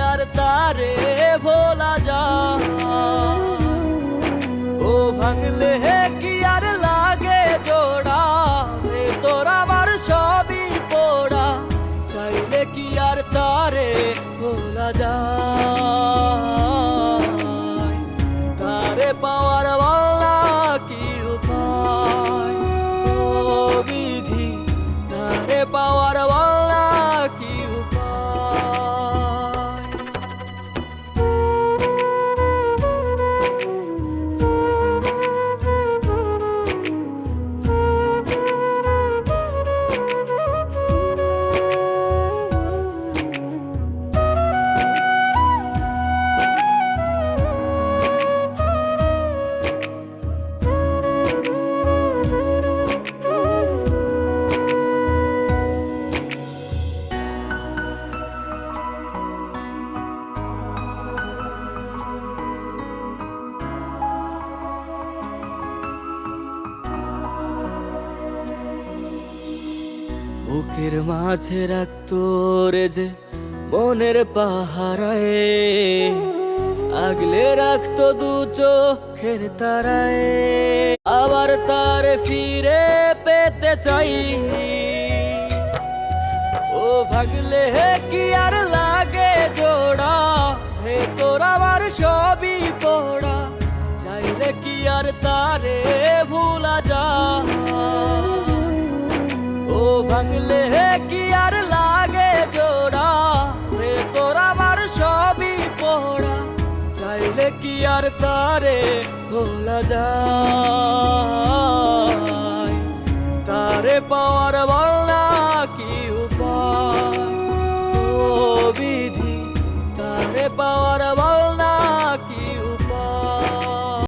আর তারে ভোলা যা ও ভাঙলে কি আর লাগে জোড়া? তোর আমার সবই পোড়া। চাইলে কি আর তারে ভোলা যা তারে পাওয়ার বুকের মাঝে রাখতো রে যে মনের পাহারায়। আগলে রাখতো দু চোখের তারায়। আবার তার ফিরে পেতে চাই। ও ভাগলে হে কি আর লাগে জোড়া? হে তোর আমার সবই পড়া। চাইলে কি আর তারে আর তারে ভোলা যায়। তারে পাওয়ার বলনা কি উপায়? ও বিধি তারে পাওয়ার বল